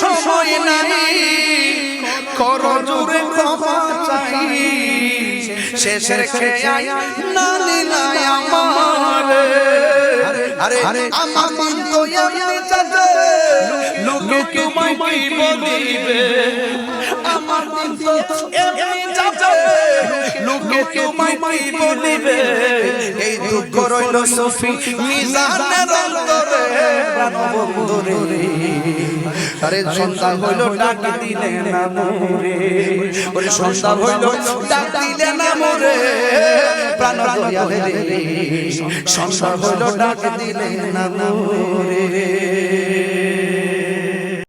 সময় নাই। কর জুড়ে ক্ষমা চাই। শেষের খেয়াই না নিলাই আমার। আরে, আমার দিন তো এমনি যাবে। লোকে তোমায় কি বলিবে? আমার দিন তো এমনি যাবে। লোকে তোমায় কি বলিবে? দুঃখ রইল সফি মিজানের অন্তরে প্রাণ বন্ধু রে আরে সন্ধ্যা হইল ডাক দিলে না মোরে। ওরে সন্ধ্যা হইল ডাক দিলে না মোরে। প্রাণ দয়ালে রে সন্ধ্যা হইল ডাক দিলে না মোরে।